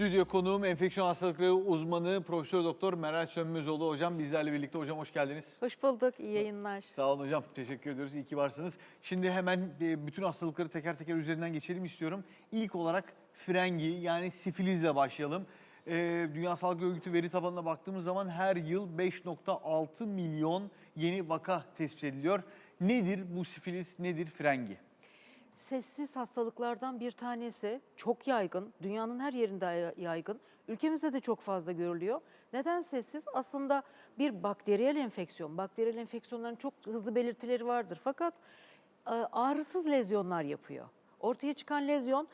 Stüdyo konuğum enfeksiyon hastalıkları uzmanı Profesör Doktor Meral Sönmezoğlu hocam bizlerle birlikte hocam hoş geldiniz. Hoş bulduk, iyi yayınlar. Sağ olun hocam. Teşekkür ediyoruz. İyi ki varsınız. Şimdi hemen e, bütün hastalıkları teker teker üzerinden geçelim istiyorum. İlk olarak frengi yani sifilizle başlayalım. E, Dünya Sağlık Örgütü veri tabanına baktığımız zaman her yıl 5.6 milyon yeni vaka tespit ediliyor. Nedir bu sifilis, nedir frengi? Sessiz hastalıklardan bir tanesi, çok yaygın, dünyanın her yerinde ya- yaygın. Ülkemizde de çok fazla görülüyor. Neden sessiz? Aslında bir bakteriyel enfeksiyon. Bakteriyel enfeksiyonların çok hızlı belirtileri vardır. Fakat e, ağrısız lezyonlar yapıyor. Ortaya çıkan lezyon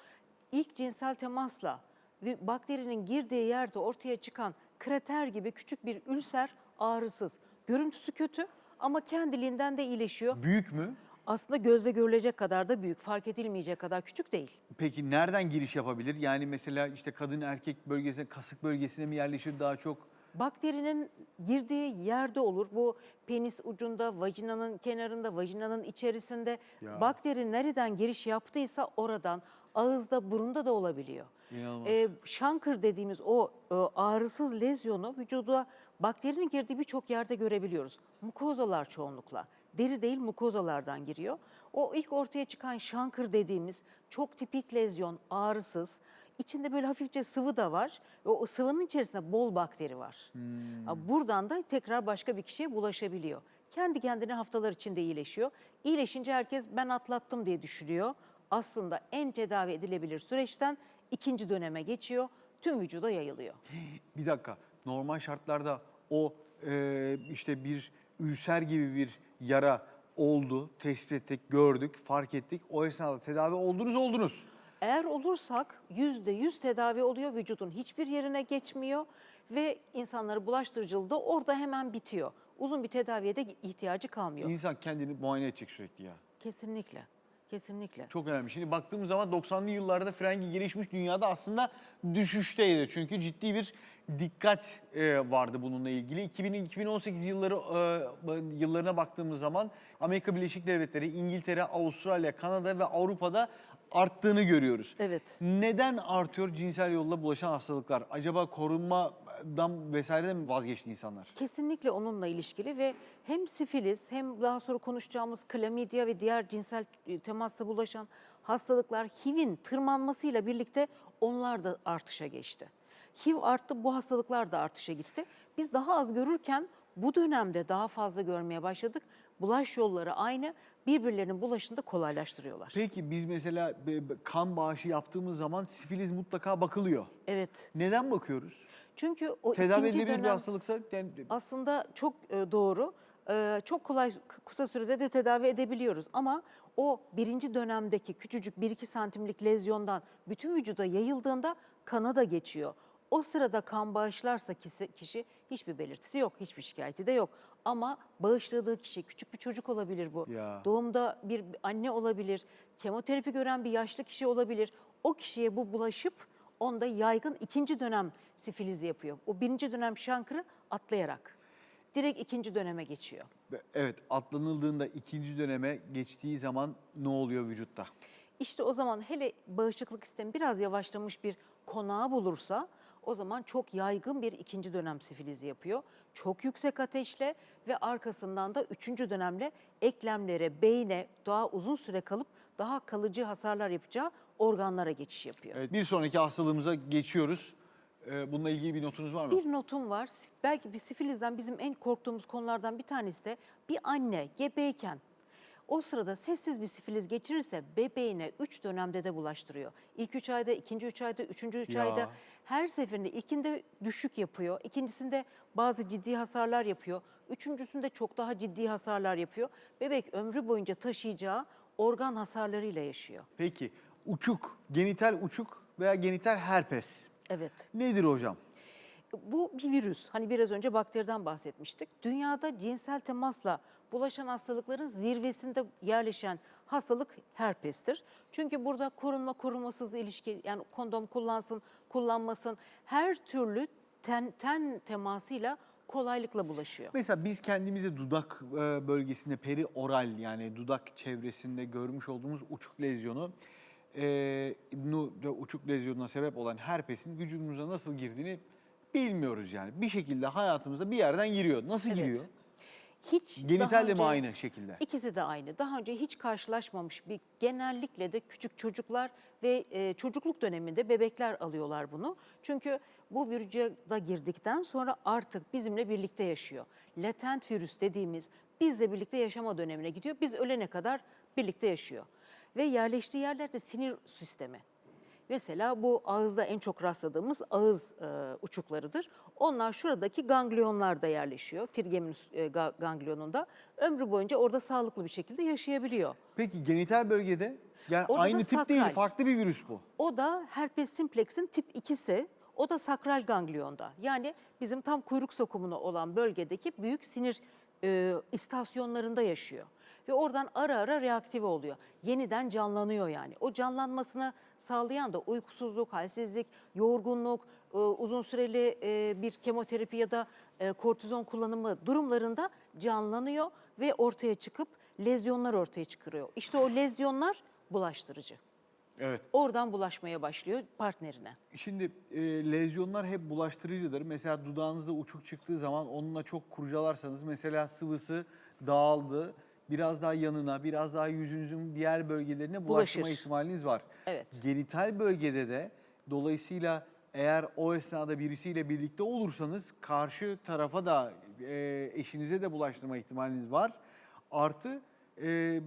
ilk cinsel temasla ve bakterinin girdiği yerde ortaya çıkan krater gibi küçük bir ülser ağrısız. Görüntüsü kötü ama kendiliğinden de iyileşiyor. Büyük mü? Aslında gözle görülecek kadar da büyük, fark edilmeyecek kadar küçük değil. Peki nereden giriş yapabilir? Yani mesela işte kadın erkek bölgesine, kasık bölgesine mi yerleşir daha çok? Bakterinin girdiği yerde olur. Bu penis ucunda, vajinanın kenarında, vajinanın içerisinde. Ya. Bakteri nereden giriş yaptıysa oradan, ağızda, burunda da olabiliyor. İnanılmaz. Ee, şankır dediğimiz o e, ağrısız lezyonu vücuda bakterinin girdiği birçok yerde görebiliyoruz. Mukozalar çoğunlukla. Deri değil mukozalardan giriyor. O ilk ortaya çıkan şankır dediğimiz çok tipik lezyon, ağrısız. İçinde böyle hafifçe sıvı da var. O, sıvının içerisinde bol bakteri var. Ha, Buradan da tekrar başka bir kişiye bulaşabiliyor. Kendi kendine haftalar içinde iyileşiyor. İyileşince herkes ben atlattım diye düşünüyor. Aslında en tedavi edilebilir süreçten ikinci döneme geçiyor. Tüm vücuda yayılıyor. Bir dakika. Normal şartlarda o e, işte bir ülser gibi bir yara oldu, tespit ettik, gördük, fark ettik. O esnada tedavi oldunuz oldunuz. Eğer olursak yüzde yüz tedavi oluyor, vücudun hiçbir yerine geçmiyor ve insanları bulaştırıcılığı da orada hemen bitiyor. Uzun bir tedaviye de ihtiyacı kalmıyor. İnsan kendini muayene edecek sürekli ya. Kesinlikle, kesinlikle. Çok önemli. Şimdi baktığımız zaman 90'lı yıllarda frengi gelişmiş dünyada aslında düşüşteydi. Çünkü ciddi bir dikkat e, vardı bununla ilgili. 2000-2018 yılları e, yıllarına baktığımız zaman Amerika Birleşik Devletleri, İngiltere, Avustralya, Kanada ve Avrupa'da arttığını görüyoruz. Evet. Neden artıyor cinsel yolla bulaşan hastalıklar? Acaba korunmadan vesaireden mi vazgeçti insanlar? Kesinlikle onunla ilişkili ve hem sifilis hem daha sonra konuşacağımız klamidya ve diğer cinsel e, temasla bulaşan hastalıklar HIV'in tırmanmasıyla birlikte onlar da artışa geçti. HIV arttı, bu hastalıklar da artışa gitti. Biz daha az görürken bu dönemde daha fazla görmeye başladık. Bulaş yolları aynı, birbirlerinin bulaşını da kolaylaştırıyorlar. Peki biz mesela kan bağışı yaptığımız zaman sifiliz mutlaka bakılıyor. Evet. Neden bakıyoruz? Çünkü o Tedavi ikinci edilebilir bir dönem... hastalıksa yani Aslında çok e, doğru. E, Çok kolay kısa sürede de tedavi edebiliyoruz ama o birinci dönemdeki küçücük 1-2 santimlik lezyondan bütün vücuda yayıldığında kana da geçiyor. O sırada kan bağışlarsa kişi, kişi hiçbir belirtisi yok, hiçbir şikayeti de yok. Ama bağışladığı kişi küçük bir çocuk olabilir bu. Ya. Doğumda bir anne olabilir, kemoterapi gören bir yaşlı kişi olabilir. O kişiye bu bulaşıp onda yaygın ikinci dönem sifilizi yapıyor. O birinci dönem şankırı atlayarak direkt ikinci döneme geçiyor. evet atlanıldığında ikinci döneme geçtiği zaman ne oluyor vücutta? İşte o zaman hele bağışıklık sistemi biraz yavaşlamış bir konağı bulursa o zaman çok yaygın bir ikinci dönem sifilizi yapıyor. Çok yüksek ateşle ve arkasından da üçüncü dönemle eklemlere, beyne daha uzun süre kalıp daha kalıcı hasarlar yapacağı organlara geçiş yapıyor. Evet, bir sonraki hastalığımıza geçiyoruz. Ee, bununla ilgili bir notunuz var mı? Bir notum var. Belki bir sifilizden bizim en korktuğumuz konulardan bir tanesi de bir anne gebeyken o sırada sessiz bir sifiliz geçirirse bebeğine 3 dönemde de bulaştırıyor. İlk 3 ayda, ikinci 3 ayda, üçüncü 3 Ya. ayda her seferinde ilkinde düşük yapıyor. ikincisinde bazı ciddi hasarlar yapıyor. Üçüncüsünde çok daha ciddi hasarlar yapıyor. Bebek ömrü boyunca taşıyacağı organ hasarlarıyla yaşıyor. Peki uçuk, genital uçuk veya genital herpes Evet. nedir hocam? Bu bir virüs. Hani biraz önce bakteriden bahsetmiştik. Dünyada cinsel temasla bulaşan hastalıkların zirvesinde yerleşen hastalık herpestir. Çünkü burada korunma korunmasız ilişki yani kondom kullansın, kullanmasın her türlü ten, ten temasıyla kolaylıkla bulaşıyor. Mesela biz kendimizi dudak e, bölgesinde perioral yani dudak çevresinde görmüş olduğumuz uçuk lezyonu e, uçuk lezyonuna sebep olan herpesin vücudumuza nasıl girdiğini bilmiyoruz yani. Bir şekilde hayatımızda bir yerden giriyor. Nasıl Evet. giriyor? Hiç daha Genital de mi aynı şekilde? İkisi de aynı. Daha önce hiç karşılaşmamış bir genellikle de küçük çocuklar ve e, çocukluk döneminde bebekler alıyorlar bunu. Çünkü bu vücuda girdikten sonra artık bizimle birlikte yaşıyor. Latent virüs dediğimiz bizle birlikte yaşama dönemine gidiyor. Biz ölene kadar birlikte yaşıyor. Ve yerleştiği yerlerde sinir sistemi. Mesela bu ağızda en çok rastladığımız ağız e, uçuklarıdır. Onlar şuradaki ganglionlarda yerleşiyor. Trigeminus e, ga- ganglionunda. Ömrü boyunca orada sağlıklı bir şekilde yaşayabiliyor. Peki genital bölgede yani Orada da aynı tip değil, sakral. farklı bir virüs bu. O da herpes simplex'in tip 2'si. O da sakral ganglionda. Yani bizim tam kuyruk sokumunu olan bölgedeki büyük sinir e, istasyonlarında yaşıyor. Ve oradan ara ara reaktive oluyor. Yeniden canlanıyor yani. O canlanmasını sağlayan da uykusuzluk, halsizlik, yorgunluk, e, uzun süreli e, bir kemoterapi ya da e, kortizon kullanımı durumlarında canlanıyor ve ortaya çıkıp lezyonlar ortaya çıkarıyor. İşte o lezyonlar bulaştırıcı. Evet. Oradan bulaşmaya başlıyor partnerine. Şimdi e, lezyonlar hep bulaştırıcıdır. Mesela dudağınızda uçuk çıktığı zaman onunla çok kurcalarsanız mesela sıvısı dağıldı. Biraz daha yanına, biraz daha yüzünüzün diğer bölgelerine bulaşma Bulaşır. ihtimaliniz var. Evet. Genital bölgede de dolayısıyla eğer o esnada birisiyle birlikte olursanız karşı tarafa da e, eşinize de bulaştırma ihtimaliniz var. Artı e,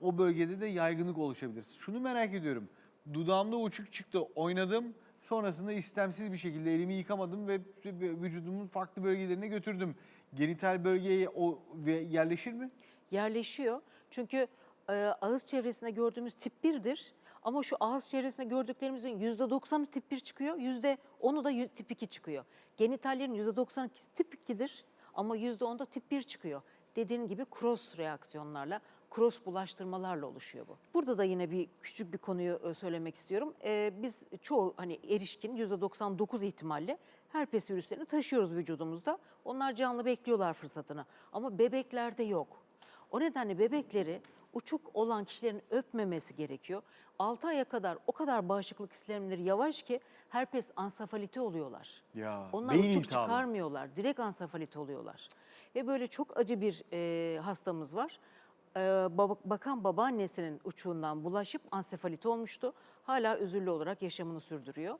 o bölgede de yaygınlık oluşabilir. Şunu merak ediyorum. Dudağımda uçuk çıktı, oynadım. Sonrasında istemsiz bir şekilde elimi yıkamadım ve vücudumun farklı bölgelerine götürdüm. Genital bölgeye o yerleşir mi? Yerleşiyor. Çünkü e, ağız çevresinde gördüğümüz tip 1'dir. Ama şu ağız çevresinde gördüklerimizin %90'ı tip 1 çıkıyor, %10'u da tip 2 çıkıyor. Genitallerin %92'si tip 2'dir ama %10'da tip 1 çıkıyor. Dediğin gibi cross reaksiyonlarla, cross bulaştırmalarla oluşuyor bu. Burada da yine bir küçük bir konuyu e, söylemek istiyorum. E, biz çoğu hani erişkin %99 ihtimalle herpes virüslerini taşıyoruz vücudumuzda. Onlar canlı bekliyorlar fırsatını. Ama bebeklerde yok. O nedenle bebekleri uçuk olan kişilerin öpmemesi gerekiyor. 6 aya kadar o kadar bağışıklık sistemleri yavaş ki herpes ansafalite oluyorlar. Ya, Onlar beyin uçuk iltihabı. çıkarmıyorlar. Direkt ansafalit oluyorlar. Ve böyle çok acı bir e, hastamız var. E, baba- bakan babaannesinin uçuğundan bulaşıp ansefalit olmuştu. Hala özürlü olarak yaşamını sürdürüyor.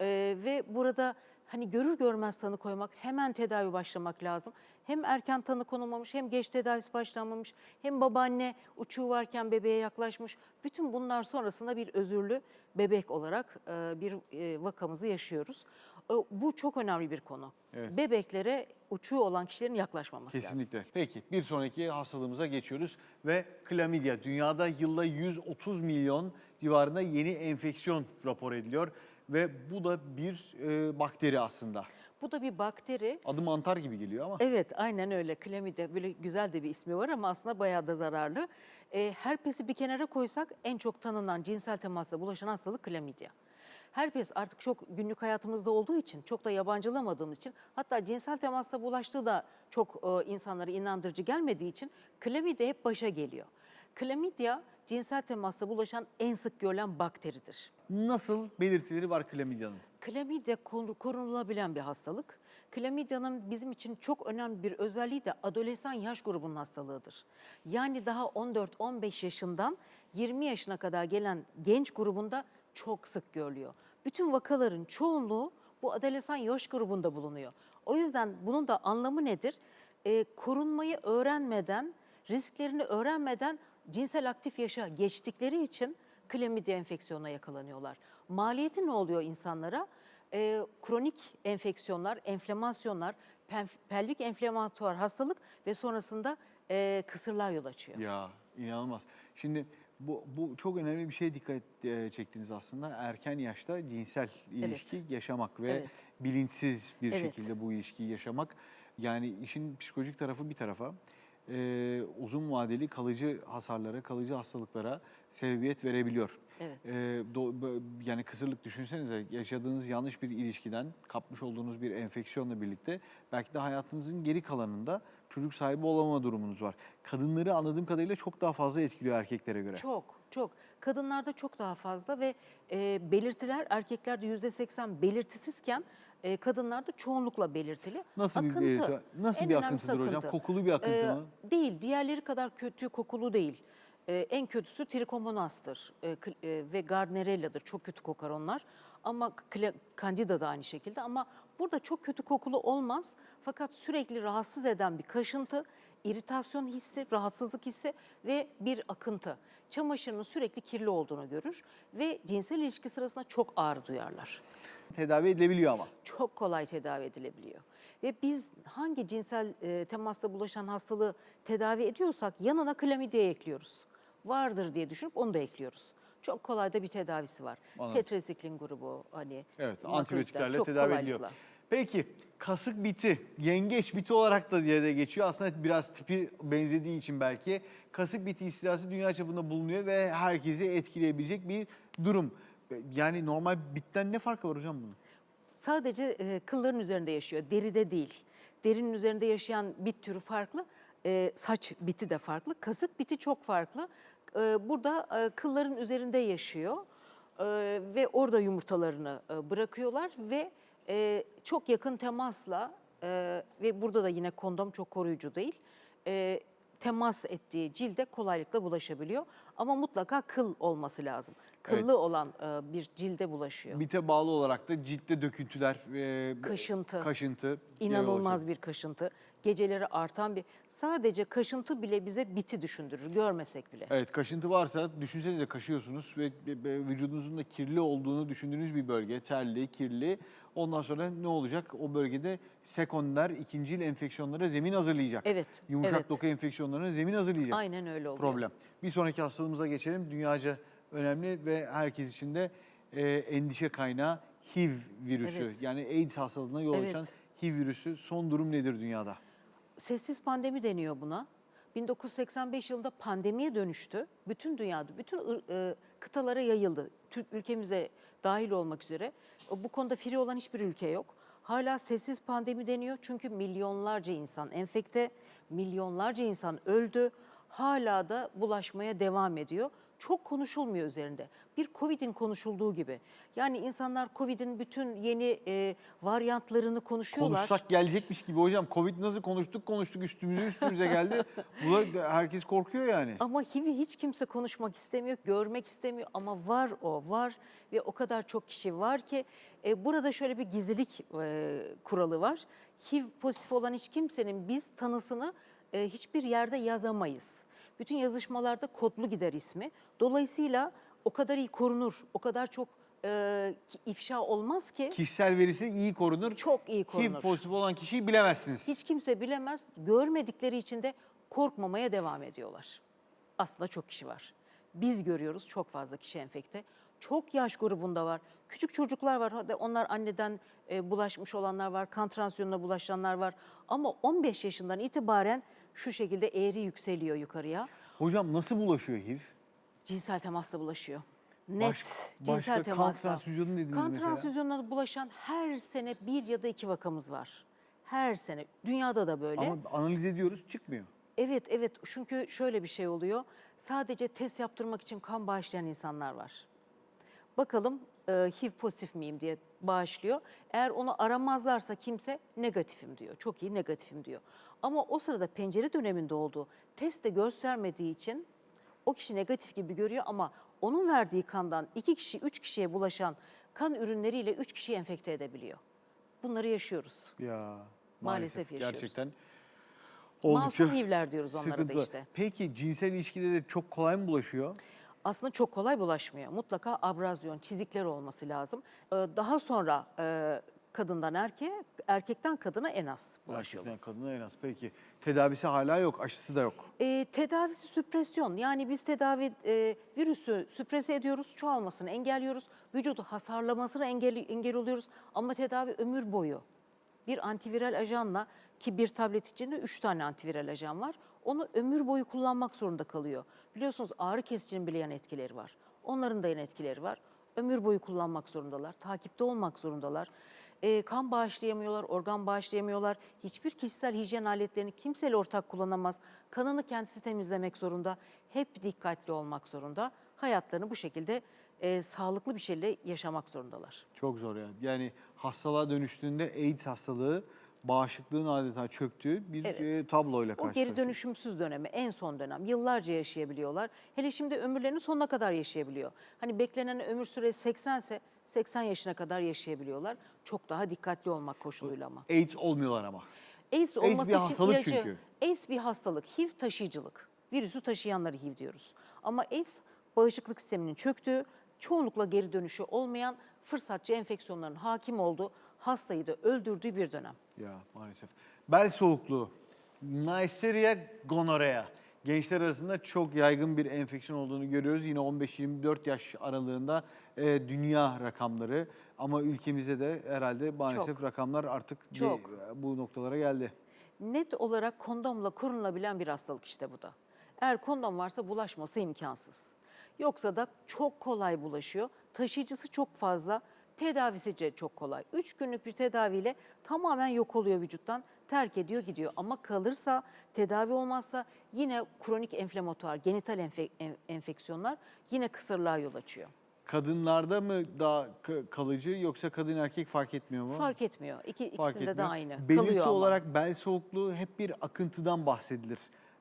E, ve burada hani görür görmez tanı koymak, hemen tedavi başlamak lazım. Hem erken tanı konulmamış, hem geç tedavisi başlanmamış, hem babaanne uçuğu varken bebeğe yaklaşmış. Bütün bunlar sonrasında bir özürlü bebek olarak e, bir e, vakamızı yaşıyoruz. E, Bu çok önemli bir konu. Evet. Bebeklere uçuğu olan kişilerin yaklaşmaması lazım. Kesinlikle. Peki bir sonraki hastalığımıza geçiyoruz ve klamidya. Dünyada yılda 130 milyon civarında yeni enfeksiyon rapor ediliyor ve bu da bir e, bakteri aslında. Bu da bir bakteri. Adı mantar gibi geliyor ama Evet aynen öyle. Klamida böyle güzel de bir ismi var ama aslında bayağı da zararlı. E, herpesi bir kenara koysak en çok tanınan cinsel temasla bulaşan hastalık klamidya. Herpes artık çok günlük hayatımızda olduğu için, çok da yabancılamadığımız için, hatta cinsel temasla bulaştığı da çok e, insanlara inandırıcı gelmediği için klamidya hep başa geliyor. Klamidya cinsel temasla bulaşan en sık görülen bakteridir. nasıl belirtileri var klamidyanın? Klamidya koru- korunulabilen bir hastalık. Klamidyanın bizim için çok önemli bir özelliği de adolesan yaş grubunun hastalığıdır. Yani daha 14-15 yaşından 20 yaşına kadar gelen genç grubunda çok sık görülüyor. Bütün vakaların çoğunluğu bu adolesan yaş grubunda bulunuyor. O yüzden bunun da anlamı nedir? Ee, korunmayı öğrenmeden, risklerini öğrenmeden cinsel aktif yaşa geçtikleri için klamidya enfeksiyonuna yakalanıyorlar. Maliyeti ne oluyor insanlara? Ee, kronik enfeksiyonlar, enflamasyonlar, pelvik enflamatuar hastalık ve sonrasında e, kısırlığa yol açıyor. Ya inanılmaz. Şimdi bu, bu çok önemli bir şeye dikkat e, çektiniz aslında. Erken yaşta cinsel ilişki yaşamak ve Evet. bilinçsiz bir Evet. şekilde bu ilişkiyi yaşamak. Yani işin psikolojik tarafı bir tarafa e, uzun vadeli kalıcı hasarlara, kalıcı hastalıklara sebebiyet verebiliyor. Evet. E, do- bö- yani kısırlık düşünsenize yaşadığınız yanlış bir ilişkiden kapmış olduğunuz bir enfeksiyonla birlikte belki de hayatınızın geri kalanında çocuk sahibi olamama durumunuz var. Kadınları anladığım kadarıyla çok daha fazla etkiliyor erkeklere göre. Çok, Çok. Kadınlarda çok daha fazla ve e, belirtiler erkeklerde yüzde seksen belirtisizken e, kadınlarda çoğunlukla belirtili. Nasıl bir belirti var? Nasıl En bir akıntıdır hocam? akıntı. Kokulu bir akıntı Ee, mı? Değil. Diğerleri kadar kötü kokulu değil. Ee, en kötüsü trikomonastır e, kl- e, ve gardnerella'dır. Çok kötü kokar onlar. Ama candida da aynı şekilde. Ama burada çok kötü kokulu olmaz. Fakat sürekli rahatsız eden bir kaşıntı, iritasyon hissi, rahatsızlık hissi ve bir akıntı. Çamaşırının sürekli kirli olduğunu görür ve cinsel ilişki sırasında çok ağrı duyarlar Tedavi edilebiliyor ama. çok kolay tedavi edilebiliyor. Ve biz hangi cinsel e, temasla bulaşan hastalığı tedavi ediyorsak yanına klamidyayı ekliyoruz. Vardır diye düşünüp onu da ekliyoruz. Çok kolay da bir tedavisi var. Anladım. Tetrasiklin grubu hani. Evet, antibiyotiklerle tedavi ediliyor. Peki kasık biti, yengeç biti olarak da diye de geçiyor. Aslında biraz tipi benzediği için belki kasık biti istilası dünya çapında bulunuyor ve herkesi etkileyebilecek bir durum. Yani normal bitten ne farkı var hocam bunun? Sadece e, kılların üzerinde yaşıyor, deride değil. Derinin üzerinde yaşayan bit türü farklı, e, saç biti de farklı, kasık biti çok farklı. E, burada e, kılların üzerinde yaşıyor e, ve orada yumurtalarını e, bırakıyorlar ve e, çok yakın temasla e, ve burada da yine kondom çok koruyucu değil. e, temas ettiği cilde kolaylıkla bulaşabiliyor. Ama mutlaka kıl olması lazım. Kıllı Evet. olan e, bir cilde bulaşıyor. Bite bağlı olarak da ciltte döküntüler, e, Kaşıntı. kaşıntı İnanılmaz bir kaşıntı. Geceleri artan bir sadece kaşıntı bile bize biti düşündürür görmesek bile. Evet kaşıntı varsa düşünsenize kaşıyorsunuz ve vücudunuzun da kirli olduğunu düşündüğünüz bir bölge, terli, kirli. Ondan sonra ne olacak? O bölgede sekonder, ikincil enfeksiyonlara zemin hazırlayacak. Evet, Yumuşak evet. doku enfeksiyonlarına zemin hazırlayacak. Aynen öyle oluyor. Problem. Bir sonraki hastalığımıza geçelim. Dünyaca önemli ve herkes için de e, endişe kaynağı HIV virüsü. Evet. Yani AIDS hastalığına yol Evet. açan HIV virüsü. Son durum nedir dünyada? Sessiz pandemi deniyor buna. 1985 yılında pandemiye dönüştü. Bütün dünyada, bütün e, kıtalara yayıldı. Türk ülkemize dahil olmak üzere. Bu konuda free olan hiçbir ülke yok. Hala sessiz pandemi deniyor çünkü milyonlarca insan enfekte, milyonlarca insan öldü. Hala da bulaşmaya devam ediyor. Çok konuşulmuyor üzerinde. Bir Covid'in konuşulduğu gibi. Yani insanlar Covid'in bütün yeni e, varyantlarını konuşuyorlar. Konuşsak gelecekmiş gibi hocam. Covid nasıl konuştuk konuştuk üstümüze üstümüze geldi. Bu da herkes korkuyor yani. Ama HIV'i hiç kimse konuşmak istemiyor, görmek istemiyor ama var o, var ve o kadar çok kişi var ki e, burada şöyle bir gizlilik e, kuralı var. HIV pozitif olan hiç kimsenin biz tanısını e, hiçbir yerde yazamayız. Bütün yazışmalarda kodlu gider ismi. Dolayısıyla o kadar iyi korunur, o kadar çok e, ifşa olmaz ki Kişisel verisi iyi korunur. çok iyi HIV korunur. pozitif olan kişiyi bilemezsiniz. Hiç kimse bilemez. Görmedikleri için de korkmamaya devam ediyorlar. Aslında çok kişi var. Biz görüyoruz çok fazla kişi enfekte. Çok yaş grubunda var. Küçük çocuklar var. Onlar anneden e, bulaşmış olanlar var. Kan tansiyonuna bulaşanlar var. Ama 15 yaşından itibaren şu şekilde eğri yükseliyor yukarıya. Hocam nasıl bulaşıyor HIV? Cinsel temasla bulaşıyor. Net Baş- cinsel başka kan temasla. transfüzyonu dediniz Kan mesela. transfüzyonuna bulaşan her sene bir ya da iki vakamız var. Her sene. Dünyada da böyle. Ama analiz ediyoruz çıkmıyor. Evet evet çünkü şöyle bir şey oluyor. Sadece test yaptırmak için kan bağışlayan insanlar var. Bakalım e, HIV pozitif miyim diye bağışlıyor. Eğer onu aramazlarsa kimse negatifim diyor. Çok iyi negatifim diyor. Ama o sırada pencere döneminde olduğu test de göstermediği için o kişi negatif gibi görüyor ama onun verdiği kandan iki kişi, üç kişiye bulaşan kan ürünleriyle üç kişiyi enfekte edebiliyor. Bunları yaşıyoruz. Ya Maalesef yaşıyoruz. Gerçekten oldukça Masum HIV'ler diyoruz onlara da işte. Peki cinsel ilişkide de çok kolay mı bulaşıyor? Aslında çok kolay bulaşmıyor. Mutlaka abrazyon, çizikler olması lazım. Ee, Daha sonra e, kadından erkeğe, erkekten kadına en az bulaşıyor. Erkekten kadına en az. Peki tedavisi hala yok, aşısı da yok. E, tedavisi süpresyon. Yani biz tedavi e, virüsü süprese ediyoruz, çoğalmasını engelliyoruz. Vücudu hasarlamasını engel, engel oluyoruz. Ama tedavi ömür boyu. Bir antiviral ajanla ki bir tablet içinde üç tane antiviral ajan var. Onu ömür boyu kullanmak zorunda kalıyor. Biliyorsunuz ağrı kesicinin bile yan etkileri var. Onların da yan etkileri var. Ömür boyu kullanmak zorundalar. Takipte olmak zorundalar. E, kan bağışlayamıyorlar, organ bağışlayamıyorlar. Hiçbir kişisel hijyen aletlerini kimseyle ortak kullanamaz. Kanını kendisi temizlemek zorunda. Hep dikkatli olmak zorunda. hayatlarını bu şekilde e, sağlıklı bir şekilde yaşamak zorundalar. Çok zor yani. Yani hastalığa dönüştüğünde AIDS hastalığı bağışıklığın adeta çöktüğü bir Evet. e, tabloyla O karşı geri dönüşümsüz dönemi en son dönem. Yıllarca yaşayabiliyorlar. Hele şimdi ömürlerinin sonuna kadar yaşayabiliyor. Hani beklenen ömür süresi 80 ise 80 yaşına kadar yaşayabiliyorlar. Çok daha dikkatli olmak koşuluyla ama. AIDS olmuyorlar ama. AIDS AIDS bir için hastalık ilacı, çünkü. AIDS bir hastalık, HIV taşıyıcılık. Virüsü taşıyanları HIV diyoruz. Ama AIDS bağışıklık sisteminin çöktüğü, çoğunlukla geri dönüşü olmayan fırsatçı enfeksiyonların hakim olduğu, hastayı da öldürdüğü bir dönem. Ya maalesef. Bel soğukluğu, Neisseria gonorrhea. Gençler arasında çok yaygın bir enfeksiyon olduğunu görüyoruz. Yine 15-24 yaş aralığında e, dünya rakamları. Ama ülkemizde de herhalde maalesef Çok. rakamlar artık bir- Çok. bu noktalara geldi. Net olarak kondomla korunulabilen bir hastalık işte bu da. Eğer kondom varsa bulaşması imkansız. Yoksa da çok kolay bulaşıyor. Taşıyıcısı çok fazla, tedavisi de çok kolay. Üç günlük bir tedaviyle tamamen yok oluyor vücuttan, terk ediyor gidiyor. Ama kalırsa, tedavi olmazsa yine kronik enflamatuar, genital enfe- en- enfeksiyonlar yine kısırlığa yol açıyor. Kadınlarda mı daha kalıcı yoksa kadın erkek fark etmiyor mu? Fark etmiyor. İki, Fark ikisinde de etmiyor. aynı. Belirti Kalıyor ama. olarak bel soğukluğu hep bir akıntıdan bahsedilir.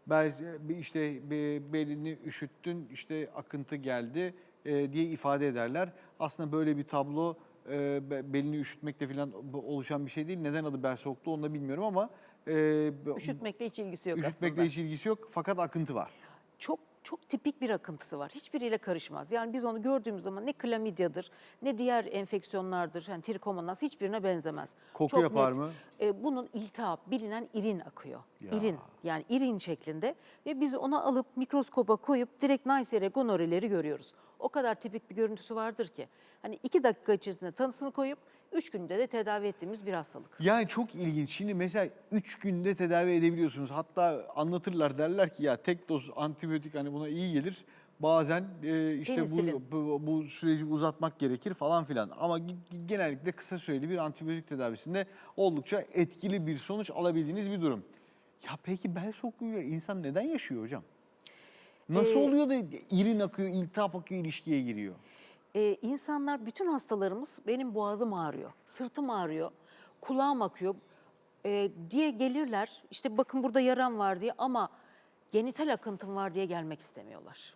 Bel işte be- belini üşüttün işte akıntı geldi e, diye ifade ederler. Aslında böyle bir tablo e, be- belini üşütmekle falan oluşan bir şey değil. Neden adı bel soğukluğu onu da bilmiyorum ama e, Üşütmekle hiç ilgisi yok üşütmekle aslında. hiç ilgisi yok fakat akıntı var. çok çok tipik bir akıntısı var. Hiçbiriyle karışmaz. Yani biz onu gördüğümüz zaman ne klamidyadır, ne diğer enfeksiyonlardır, yani trikomonas hiçbirine benzemez. Koku Çok yapar net. mı? E, bunun iltihap, bilinen irin akıyor. Ya. İrin, yani irin şeklinde ve biz onu alıp mikroskoba koyup direkt Neisseria gonorrhealeri görüyoruz. O kadar tipik bir görüntüsü vardır ki. Hani iki dakika içerisinde tanısını koyup üç günde de tedavi ettiğimiz bir hastalık. Yani çok ilginç. Şimdi mesela 3 günde tedavi edebiliyorsunuz. Hatta anlatırlar derler ki ya tek doz antibiyotik hani buna iyi gelir. Bazen e, işte bu, bu, bu süreci uzatmak gerekir falan filan. Ama genellikle kısa süreli bir antibiyotik tedavisinde oldukça etkili bir sonuç alabildiğiniz bir durum. Ya peki bel soğukluğuyla insan neden yaşıyor hocam? Nasıl Ee, oluyor da irin akıyor, iltihap akıyor, ilişkiye giriyor? Ee, insanlar, bütün hastalarımız benim boğazım ağrıyor, sırtım ağrıyor, kulağım akıyor ee, diye gelirler. İşte bakın burada yaram var diye ama genital akıntım var diye gelmek istemiyorlar.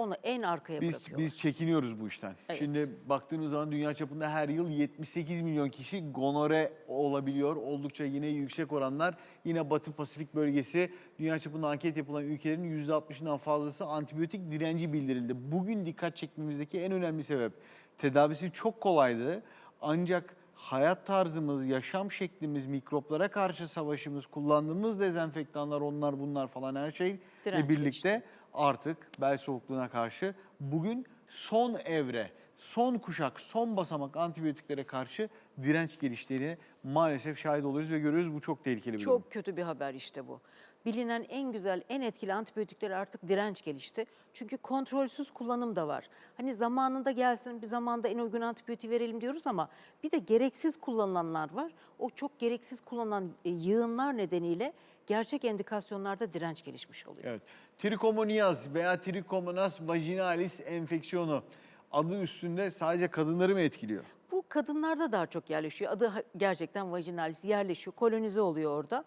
Onu en arkaya Biz, bırakıyorlar. biz çekiniyoruz bu işten. Evet. Şimdi baktığınız zaman dünya çapında her yıl 78 milyon kişi gonore olabiliyor. Oldukça yine yüksek oranlar. Yine Batı Pasifik bölgesi dünya çapında anket yapılan ülkelerin %60'ından fazlası antibiyotik direnci bildirildi. Bugün dikkat çekmemizdeki en önemli sebep tedavisi çok kolaydı. Ancak hayat tarzımız, yaşam şeklimiz, mikroplara karşı savaşımız, kullandığımız dezenfektanlar, onlar bunlar falan her Direnç birlikte gelişti. Artık bel soğukluğuna karşı bugün son evre, son kuşak, son basamak antibiyotiklere karşı direnç geliştiğini maalesef şahit oluyoruz ve görüyoruz. Bu çok tehlikeli bir durum. Çok kötü bir haber işte bu. Bilinen en güzel, en etkili antibiyotikler artık direnç gelişti. Çünkü kontrolsüz kullanım da var. Hani zamanında gelsin, bir zamanda en uygun antibiyotiği verelim diyoruz ama bir de gereksiz kullanılanlar var. O çok gereksiz kullanılan e, yığınlar nedeniyle gerçek endikasyonlarda direnç gelişmiş oluyor. Evet. Trikomoniaz veya trikomonas vaginalis enfeksiyonu adı üstünde sadece kadınları mı etkiliyor? Bu kadınlarda daha çok yerleşiyor. Adı gerçekten vajinalis yerleşiyor, kolonize oluyor orada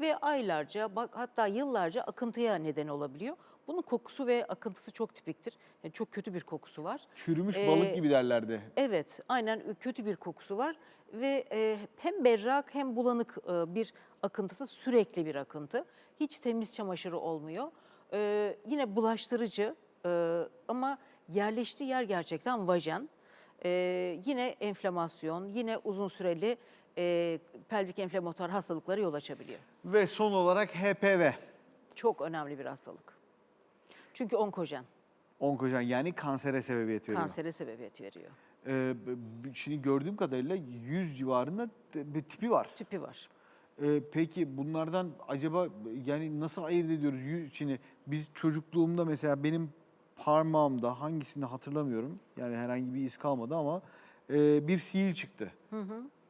ve aylarca bak hatta yıllarca akıntıya neden olabiliyor. Bunun kokusu ve akıntısı çok tipiktir. Yani çok kötü bir kokusu var. Çürümüş Ee, balık gibi derlerdi. Evet, aynen kötü bir kokusu var ve e, hem berrak hem bulanık e, bir akıntısı, sürekli bir akıntı. Hiç temiz çamaşırı olmuyor. E, yine bulaştırıcı e, ama yerleştiği yer gerçekten vajen. E, yine enflamasyon, yine uzun süreli e, pelvik enflamatuar hastalıklara yol açabiliyor. Ve son olarak HPV. Çok önemli bir hastalık. Çünkü onkojen, Onkojen yani kansere sebebiyet veriyor. kansere sebebiyet veriyor. Ee, şimdi gördüğüm kadarıyla 100 civarında bir tipi var. Tüpü var. Ee, peki bunlardan acaba yani nasıl ayırt ediyoruz? Yüz- Şimdi biz çocukluğumda mesela benim parmağımda hangisini hatırlamıyorum. Yani herhangi bir iz kalmadı ama e, bir sil çıktı.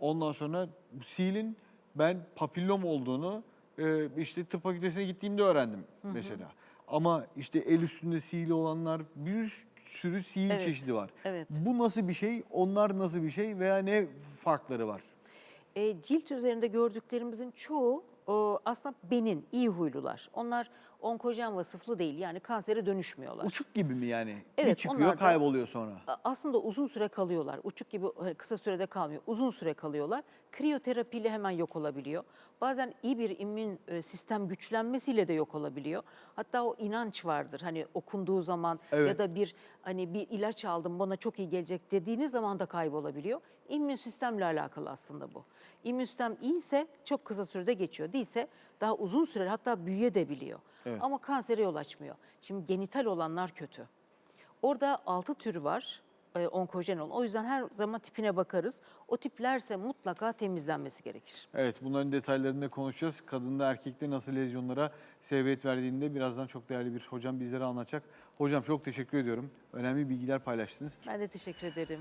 Ondan sonra bu silin ben papillom olduğunu e, işte tıp fakültesine gittiğimde öğrendim mesela. Ama işte el üstünde sihirli olanlar bir sürü sihir Evet, çeşidi var. evet. Bu nasıl bir şey? Onlar nasıl bir şey veya ne farkları var? E, cilt üzerinde gördüklerimizin çoğu o, aslında benin, iyi huylular. Onlar onkojen vasıflı değil yani kansere dönüşmüyorlar. Uçuk gibi mi yani? bir Evet, çıkıyor onlar da- kayboluyor sonra. Aslında uzun süre kalıyorlar. Uçuk gibi e, kısa sürede kalmıyor. Uzun süre kalıyorlar. Kriyoterapiyle hemen yok olabiliyor. Bazen iyi bir immün e, sistem güçlenmesiyle de yok olabiliyor. Hatta o inanç vardır. Hani okunduğu zaman Evet. ya da bir hani bir ilaç aldım bana çok iyi gelecek dediğiniz zaman da kaybolabiliyor. İmmün sistemle alakalı aslında bu. İmmün sistem iyiyse çok kısa sürede geçiyor. Değilse daha uzun süre hatta büyüyebiliyor. Evet. Ama kansere yol açmıyor. Şimdi genital olanlar kötü. Orada 6 tür var e, onkojen olan. O yüzden her zaman tipine bakarız. O tiplerse mutlaka temizlenmesi gerekir. Evet bunların detaylarını da konuşacağız. Kadında erkekte nasıl lezyonlara sebebiyet verdiğinde birazdan çok değerli bir hocam bizlere anlatacak. Hocam çok teşekkür ediyorum. Önemli bilgiler paylaştınız. Ben de teşekkür ederim.